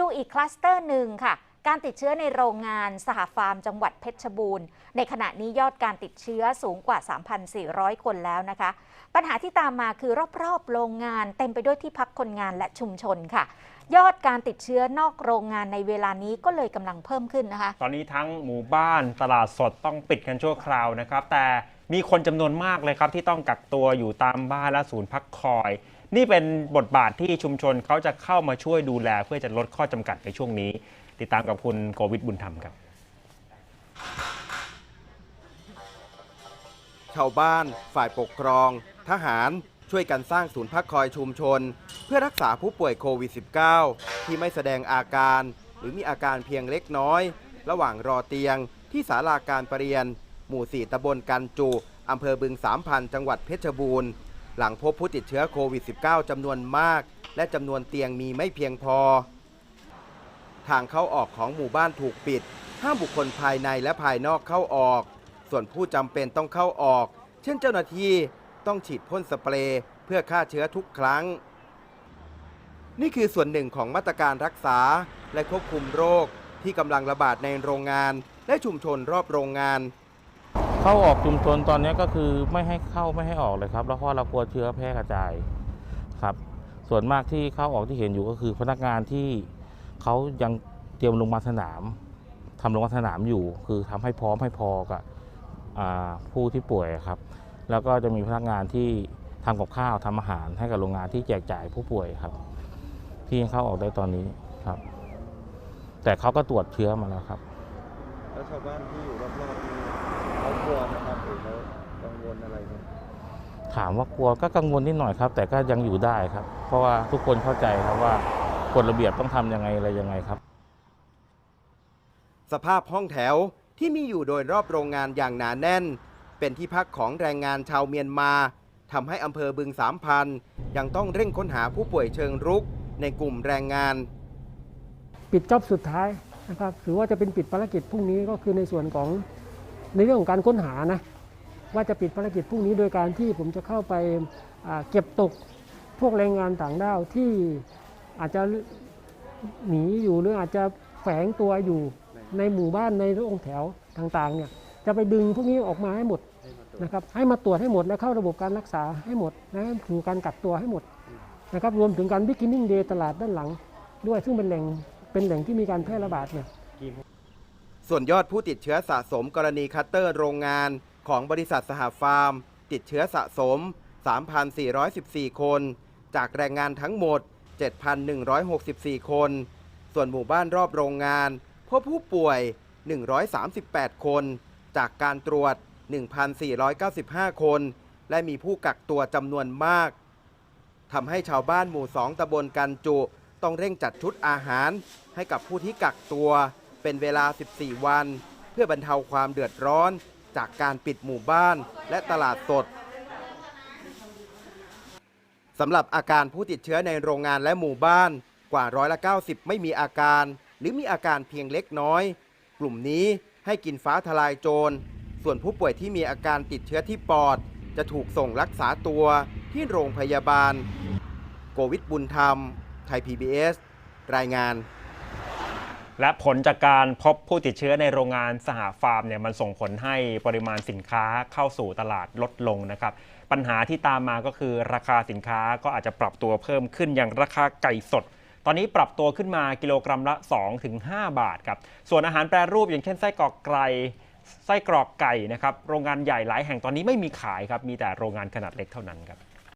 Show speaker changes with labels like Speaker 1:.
Speaker 1: ดูอีกคลัสเตอร์หนึ่งค่ะ การติดเชื้อในโรงงานสหฟาร์มจังหวัดเพชรบูรณ์ ในขณะนี้ยอดการติดเชื้อสูงกว่า 3,400 คนแล้วนะคะ ปัญหาที่ตามมาคือรอบๆ โรงงานเต็มไปด้วยที่พักคนงานและชุมชนค่ะ ยอดการติดเชื้อนอกโรงงานในเวลานี้ก็เลยกำลังเพิ่มขึ้นนะคะ
Speaker 2: ตอนนี้ทั้งหมู่บ้านตลาดสดต้องปิดกันชั่วคราวนะครับ แต่มีคนจำนวนมากเลยครับที่ต้องกักตัวอยู่ตามบ้านและศูนย์พักคอย นี่เป็นบทบาทที่ชุมชนเขาจะเข้ามาช่วยดูแล เพื่อจะลดข้อจำกัดในช่วงนี้ ติดตามกับคุณโกวิทบุญธรรมครับ
Speaker 3: ชาวบ้าน ฝ่ายปกครอง ทหาร ช่วยกันสร้างศูนย์พักคอยชุมชน เพื่อรักษาผู้ป่วยโควิด -19 ที่ไม่แสดงอาการ หรือมีอาการเพียงเล็กน้อย ระหว่างรอเตียง ที่ศาลาการประเรียน หมู่สี่ตำบลกันจุ อำเภอบึงสามพันจังหวัดเพชรบูรณ์ หลังพบผู้ติดเชื้อโควิด -19 จำนวนมาก และจำนวนเตียงมีไม่เพียงพอ ทางเข้าออกของหมู่บ้านถูกปิด ห้ามบุคคลภายในและภายนอกเข้าออก ส่วนผู้จำเป็นต้องเข้าออก เช่นเจ้าหน้าที่ต้องฉีดพ่นสเปรย์เพื่อฆ่าเชื้อทุกครั้ง นี่คือส่วนหนึ่งของมาตรการรักษาและควบคุมโรคที่กำลังระบาดในโรงงานและชุมชนรอบโรงงาน
Speaker 4: เข้าออกชุมชนตอนนี้ก็คือไม่ให้เข้าไม่ให้ออกเลยครับ แล้วเพราะเรากลัวเชื้อแพร่กระจายครับ ส่วนมากที่เข้าออกที่เห็นอยู่ก็คือพนักงานที่เขายังเตรียมโรงพยาสนามทำโรงพยาสนามอยู่ คือทำให้พร้อมให้พอกับผู้ที่ป่วยครับ แล้วก็จะมีพนักงานที่ทำกับข้าวทำอาหารให้กับโรงงานที่แจกจ่ายผู้ป่วยครับ ที่ยังเข้าออกได้ตอนนี้ครับ แต่เขาก็ตรวจเชื้อมาแล้วครับ
Speaker 5: แล้วชาวบ้านที่อยู่รอบๆ เขากลัวนะครับหรือเขากังวลอะไรไหม
Speaker 4: ถามว่ากลัวก็กังวลนิดหน่อยครับ แต่ก็ยังอยู่ได้ครับ เพราะว่าทุกคนเข้าใจครับว่ากฎระเบียบต้องทำยังไงอะไรยังไงครับ
Speaker 3: สภาพห้องแถวที่มีอยู่โดยรอบโรงงานอย่างหนาแน่น เป็นที่พักของแรงงานชาวเมียนมาทำให้อำเภอบึงสามพันยังต้องเร่งค้นหาผู้ป่วยเชิงรุกในกลุ่มแรงงาน
Speaker 6: ปิดจ็อบสุดท้ายนะครับถือว่าจะเป็นปิดภารกิจพรุ่งนี้ก็คือในส่วนของ ในเรื่องของการค้นหานะว่าจะปิดภารกิจพรุ่งนี้โดยการที่ผมจะเข้าไปเก็บตกพวกแรงงานต่างด้าวที่อาจจะหนีอยู่หรืออาจจะแฝงตัวอยู่ในหมู่บ้านในโรงแถวต่างๆเนี่ยจะไปดึงพวกนี้ออกมาให้หมดนะครับให้มาตรวจให้หมดและเข้าระบบการรักษาให้หมดนะสู่การกักตัวให้หมดนะครับรวมถึงการ beginning day ตลาดด้านหลัง ด้วยซึ่งเป็นแหล่งเป็นแหล่งที่มีการแพร่ระบาดเนี่ย
Speaker 3: ส่วนยอดผู้ติดเชื้อสะสมกรณีคัตเตอร์โรงงานของบริษัทสหฟาร์ม ติดเชื้อสะสม 3,414 คน จากแรงงานทั้งหมด 7,164 คน ส่วนหมู่บ้านรอบโรงงานพบผู้ป่วย 138 คน จากการตรวจ 1,495 คน และมีผู้กักตัวจำนวนมากทำให้ชาวบ้านหมู่สองตำบลกันจุ ต้องเร่งจัดชุดอาหารให้กับผู้ที่กักตัว เป็นเวลา 14 วัน เพื่อบรรเทาความเดือดร้อนจากการปิดหมู่บ้านและตลาดสดสำหรับอาการผู้ติดเชื้อในโรงงานและหมู่บ้านกว่าร้อยละ 90 ไม่มีอาการ หรือมีอาการเพียงเล็กน้อย กลุ่มนี้ให้กินฟ้าทลายโจร ส่วนผู้ป่วยที่มีอาการติดเชื้อที่ปอด จะถูกส่งรักษาตัวที่โรงพยาบาล โกวิทบุญธรรม ไทย PBS รายงาน
Speaker 2: และผลจากการพบผู้ติดเชื้อในโรงงานสหฟาร์มเนี่ยมันส่งผลให้ปริมาณสินค้าเข้าสู่ตลาดลดลงนะครับ ปัญหาที่ตามมาก็คือราคาสินค้าก็อาจจะปรับตัวเพิ่มขึ้นอย่างราคาไก่สด ตอนนี้ปรับตัวขึ้นมากิโลกรัมละ 2-5 บาทครับ ส่วนอาหารแปรรูปอย่างเช่นไส้กรอกไก่ไส้กรอกไก่นะครับ โรงงานใหญ่หลายแห่งตอนนี้ไม่มีขายครับ มีแต่โรงงานขนาดเล็กเท่านั้นครับ